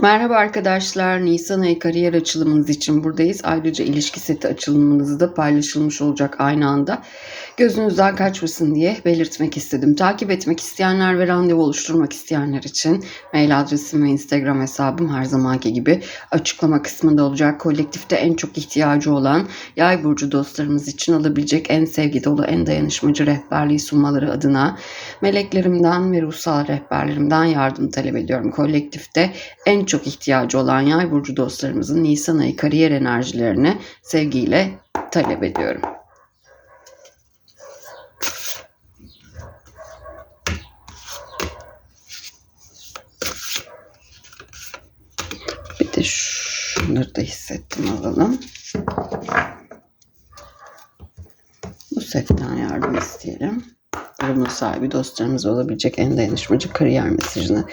Merhaba arkadaşlar. Nisan ayı kariyer açılımınız için buradayız. Ayrıca ilişki seti açılımınız da paylaşılmış olacak aynı anda. Gözünüzden kaçmasın diye belirtmek istedim. Takip etmek isteyenler ve randevu oluşturmak isteyenler için mail adresim ve Instagram hesabım her zamanki gibi açıklama kısmında olacak. Kolektifte en çok ihtiyacı olan yay burcu dostlarımız için alabilecek en sevgi dolu, en dayanışmacı rehberliği sunmaları adına meleklerimden ve ruhsal rehberlerimden yardım talep ediyorum. Kolektifte en çok ihtiyacı olan yay burcu dostlarımızın Nisan ayı kariyer enerjilerini sevgiyle talep ediyorum. Bir de şunları da hissettim alalım. Bu setten yardım isteyelim. Durumun sahibi dostlarımız olabilecek en dayanışmacı kariyer mesajını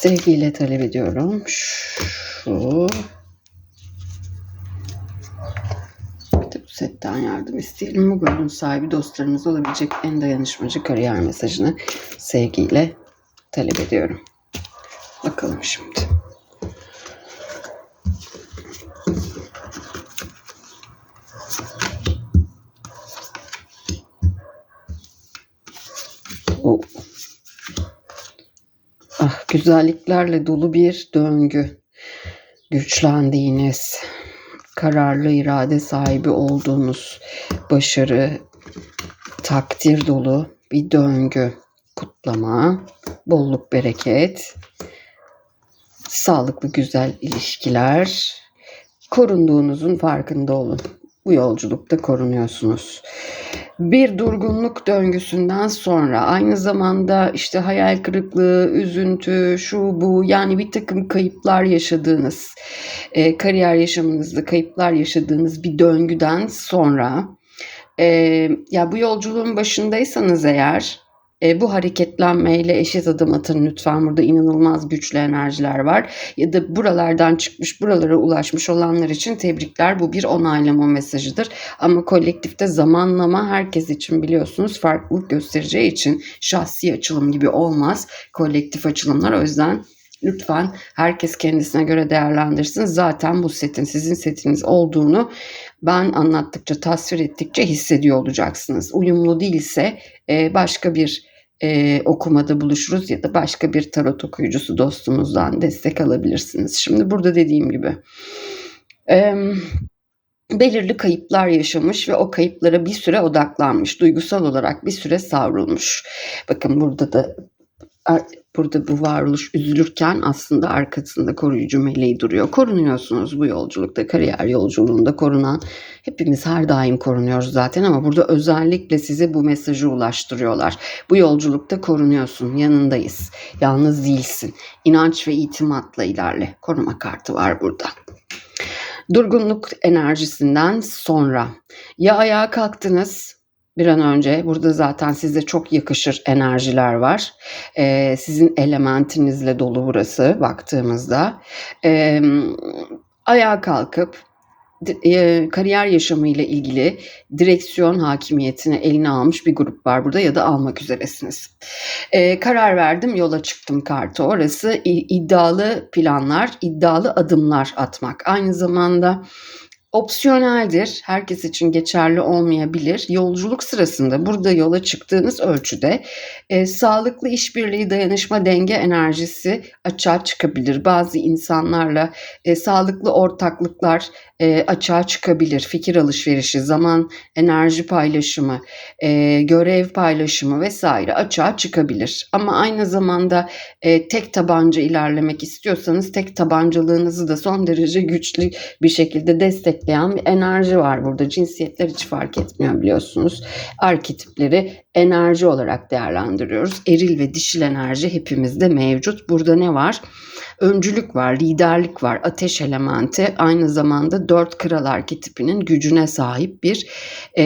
sevgiyle talep ediyorum. Şu bu setten yardım isteyelim. Bu bölümün sahibi dostlarımız olabilecek en dayanışmacı kariyer mesajını sevgiyle talep ediyorum. Bakalım şimdi. Oh. Güzelliklerle dolu bir döngü. Güçlendiğiniz, kararlı irade sahibi olduğunuz, başarı, takdir dolu bir döngü. Kutlama, bolluk, bereket, sağlıklı güzel ilişkiler, korunduğunuzun farkında olun. Bu yolculukta korunuyorsunuz. Bir durgunluk döngüsünden sonra aynı zamanda işte hayal kırıklığı, üzüntü, şu bu yani bir takım kayıplar yaşadığınız, e, kariyer yaşamınızda kayıplar yaşadığınız bir döngüden sonra e, ya bu yolculuğun başındaysanız eğer e, bu hareketlenmeyle eşit adım atın lütfen. Burada inanılmaz güçlü enerjiler var. Ya da buralardan çıkmış, buralara ulaşmış olanlar için tebrikler. Bu bir onaylama mesajıdır. Ama kolektifte zamanlama herkes için biliyorsunuz farklılık göstereceği için şahsi açılım gibi olmaz. Kolektif açılımlar o yüzden Lütfen herkes kendisine göre değerlendirsin. Zaten bu setin sizin setiniz olduğunu ben anlattıkça, tasvir ettikçe hissediyor olacaksınız. Uyumlu değilse e, başka bir e, okumada buluşuruz ya da başka bir tarot okuyucusu dostumuzdan destek alabilirsiniz. Şimdi burada dediğim gibi e, belirli kayıplar yaşamış ve o kayıplara bir süre odaklanmış, duygusal olarak bir süre savrulmuş. Bakın burada da burada bu varoluş üzülürken aslında arkasında koruyucu meleği duruyor. Korunuyorsunuz bu yolculukta, kariyer yolculuğunda korunan. Hepimiz her daim korunuyoruz zaten ama burada özellikle size bu mesajı ulaştırıyorlar. Bu yolculukta korunuyorsun, yanındayız. Yalnız değilsin. İnanç ve itimatla ilerle. Koruma kartı var burada. Durgunluk enerjisinden sonra ya ayağa kalktınız bir an önce. Burada zaten size çok yakışır enerjiler var. Ee, sizin elementinizle dolu burası baktığımızda. Ee, ayağa kalkıp e, kariyer yaşamıyla ilgili direksiyon hakimiyetini eline almış bir grup var burada ya da almak üzeresiniz. E, karar verdim, yola çıktım kartı. Orası iddialı planlar, iddialı adımlar atmak. Aynı zamanda opsiyoneldir. Herkes için geçerli olmayabilir. Yolculuk sırasında burada yola çıktığınız ölçüde e, sağlıklı işbirliği, dayanışma, denge enerjisi açığa çıkabilir. Bazı insanlarla e, sağlıklı ortaklıklar e, açığa çıkabilir. Fikir alışverişi, zaman, enerji paylaşımı, e, görev paylaşımı vesaire açığa çıkabilir. Ama aynı zamanda e, tek tabanca ilerlemek istiyorsanız tek tabancalığınızı da son derece güçlü bir şekilde destekleyen bir enerji var burada. Cinsiyetler hiç fark etmiyor biliyorsunuz. Arketipleri enerji olarak değerlendiriyoruz. Eril ve dişil enerji hepimizde mevcut. Burada ne var? Öncülük var, liderlik var, ateş elementi aynı zamanda dört kral arketipinin gücüne sahip bir e,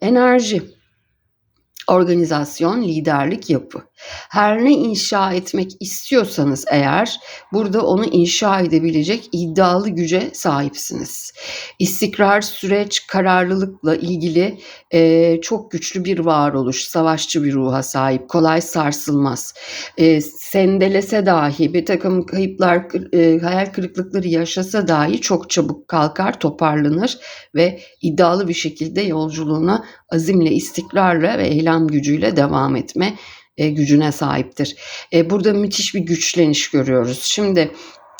enerji. Organizasyon, liderlik, yapı. Her ne inşa etmek istiyorsanız eğer burada onu inşa edebilecek iddialı güce sahipsiniz. İstikrar, süreç, kararlılıkla ilgili e, çok güçlü bir varoluş, savaşçı bir ruha sahip, kolay sarsılmaz. E, sendelese dahi, bir takım kayıplar, e, hayal kırıklıkları yaşasa dahi çok çabuk kalkar, toparlanır ve iddialı bir şekilde yolculuğuna azimle, istikrarla ve eylem gücüyle devam etme e, gücüne sahiptir. E, burada müthiş bir güçleniş görüyoruz. Şimdi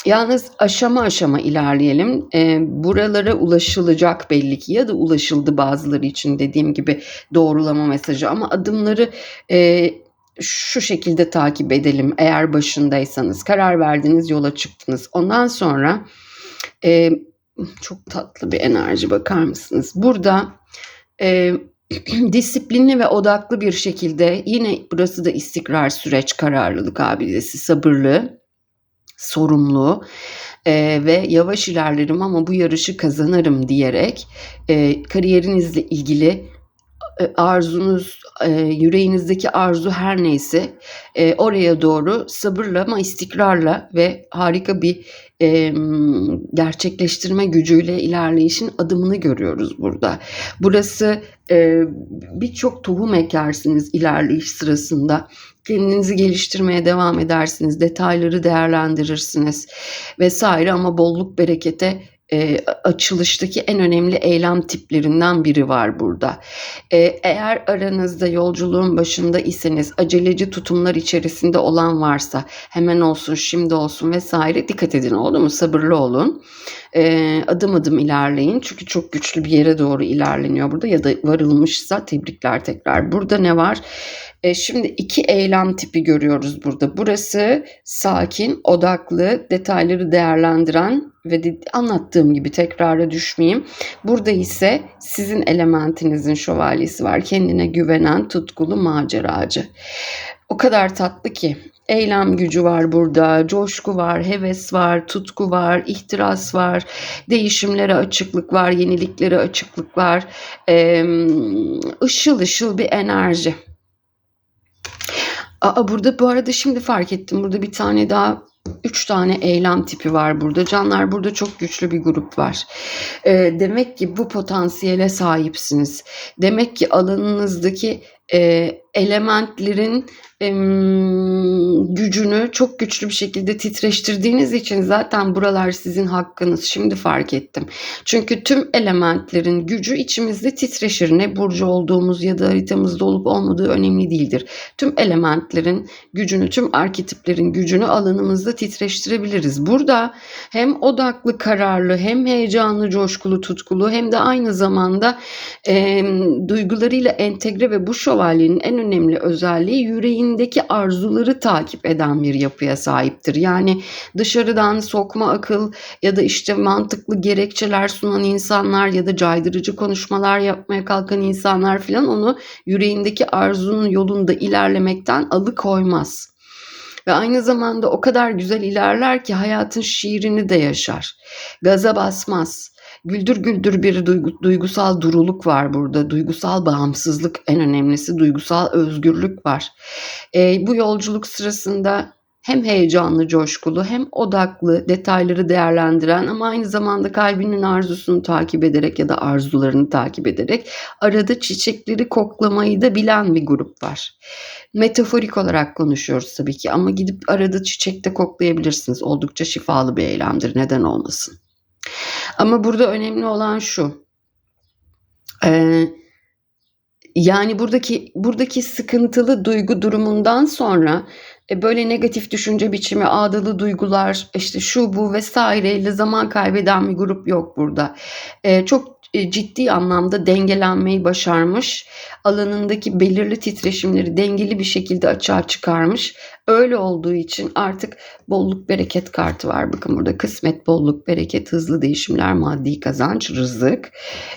Yalnız aşama aşama ilerleyelim. E, buralara ulaşılacak belli ki ya da ulaşıldı bazıları için dediğim gibi doğrulama mesajı ama adımları şu şekilde takip edelim eğer başındaysanız. Karar verdiniz, yola çıktınız. Ondan sonra çok tatlı bir enerji bakar mısınız? Burada e, disiplinli ve odaklı bir şekilde yine burası da istikrar süreç kararlılık abidesi sabırlı sorumlu e, ve yavaş ilerlerim ama bu yarışı kazanırım diyerek e, kariyerinizle ilgili arzunuz, e, yüreğinizdeki arzu her neyse e, oraya doğru sabırla ama istikrarla ve harika bir e, gerçekleştirme gücüyle ilerleyişin adımını görüyoruz burada. Burası e, birçok tohum ekersiniz ilerleyiş sırasında. Kendinizi geliştirmeye devam edersiniz, detayları değerlendirirsiniz vesaire ama bolluk berekete e, açılıştaki en önemli eylem tiplerinden biri var burada. E, eğer aranızda yolculuğun başında iseniz aceleci tutumlar içerisinde olan varsa hemen olsun şimdi olsun vesaire dikkat edin oldu mu sabırlı olun. E, adım adım ilerleyin çünkü çok güçlü bir yere doğru ilerleniyor burada ya da varılmışsa tebrikler tekrar. Burada ne var? E, şimdi iki eylem tipi görüyoruz burada. Burası sakin, odaklı, detayları değerlendiren ve de, anlattığım gibi tekrara düşmeyeyim. Burada ise sizin elementinizin şövalyesi var. Kendine güvenen, tutkulu, maceracı. O kadar tatlı ki eylem gücü var burada, coşku var, heves var, tutku var, ihtiras var, değişimlere açıklık var, yeniliklere açıklık var, ee, ışıl ışıl bir enerji. Aa, burada bu arada şimdi fark ettim. Burada bir tane daha üç tane eylem tipi var burada. Canlar burada çok güçlü bir grup var. E, demek ki bu potansiyele sahipsiniz. Demek ki alanınızdaki e, elementlerin gücünü çok güçlü bir şekilde titreştirdiğiniz için zaten buralar sizin hakkınız. Şimdi fark ettim. Çünkü tüm elementlerin gücü içimizde titreşir. Ne burcu olduğumuz ya da haritamızda olup olmadığı önemli değildir. Tüm elementlerin gücünü, tüm arketiplerin gücünü alanımızda titreştirebiliriz. Burada hem odaklı, kararlı, hem heyecanlı, coşkulu, tutkulu hem de aynı zamanda e, duygularıyla entegre ve bu şövalyenin en önemli özelliği yüreğin içindeki arzuları takip eden bir yapıya sahiptir. Yani dışarıdan sokma akıl ya da işte mantıklı gerekçeler sunan insanlar ya da caydırıcı konuşmalar yapmaya kalkan insanlar filan onu yüreğindeki arzunun yolunda ilerlemekten alıkoymaz. Ve aynı zamanda o kadar güzel ilerler ki hayatın şiirini de yaşar. Gaza basmaz güldür güldür bir duygu, duygusal duruluk var burada. Duygusal bağımsızlık en önemlisi duygusal özgürlük var. E, bu yolculuk sırasında hem heyecanlı, coşkulu hem odaklı, detayları değerlendiren ama aynı zamanda kalbinin arzusunu takip ederek ya da arzularını takip ederek arada çiçekleri koklamayı da bilen bir grup var. Metaforik olarak konuşuyoruz tabii ki ama gidip arada çiçek de koklayabilirsiniz. Oldukça şifalı bir eylemdir. Neden olmasın? Ama burada önemli olan şu. E, yani buradaki buradaki sıkıntılı duygu durumundan sonra e, böyle negatif düşünce biçimi, ağdalı duygular, işte şu bu vesaireyle zaman kaybeden bir grup yok burada. E, çok ciddi anlamda dengelenmeyi başarmış. Alanındaki belirli titreşimleri dengeli bir şekilde açığa çıkarmış. Öyle olduğu için artık bolluk bereket kartı var. Bakın burada kısmet, bolluk, bereket, hızlı değişimler, maddi kazanç, rızık.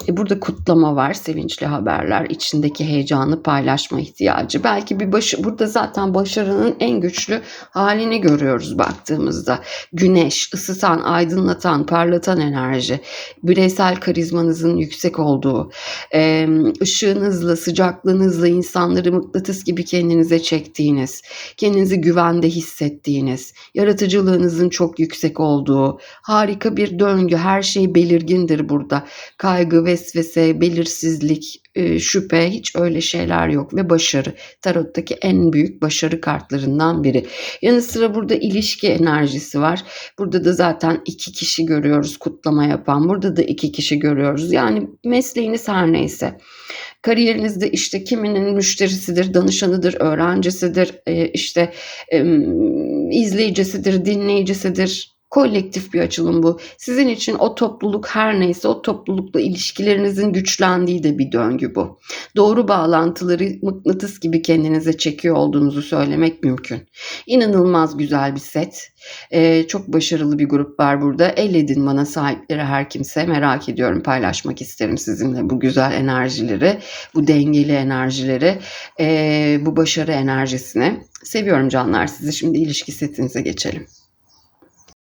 E burada kutlama var, sevinçli haberler, içindeki heyecanı paylaşma ihtiyacı. Belki bir başı, burada zaten başarının en güçlü halini görüyoruz baktığımızda. Güneş, ısıtan, aydınlatan, parlatan enerji, bireysel karizmanızın enerjinizin yüksek olduğu, e, ışığınızla, sıcaklığınızla insanları mıknatıs gibi kendinize çektiğiniz, kendinizi güvende hissettiğiniz, yaratıcılığınızın çok yüksek olduğu, harika bir döngü, her şey belirgindir burada. Kaygı, vesvese, belirsizlik, e, şüphe hiç öyle şeyler yok ve başarı. Tarottaki en büyük başarı kartlarından biri. Yanı sıra burada ilişki enerjisi var. Burada da zaten iki kişi görüyoruz kutlama yapan. Burada da iki kişi görüyoruz. Yani mesleğiniz her neyse. Kariyerinizde işte kiminin müşterisidir, danışanıdır, öğrencisidir, e, işte e, izleyicisidir, dinleyicisidir. Kolektif bir açılım bu. Sizin için o topluluk her neyse o toplulukla ilişkilerinizin güçlendiği de bir döngü bu. Doğru bağlantıları mıknatıs gibi kendinize çekiyor olduğunuzu söylemek mümkün. İnanılmaz güzel bir set. Ee, çok başarılı bir grup var burada. El edin bana sahipleri her kimse. Merak ediyorum paylaşmak isterim sizinle bu güzel enerjileri, bu dengeli enerjileri, ee, bu başarı enerjisini. Seviyorum canlar sizi. Şimdi ilişki setinize geçelim.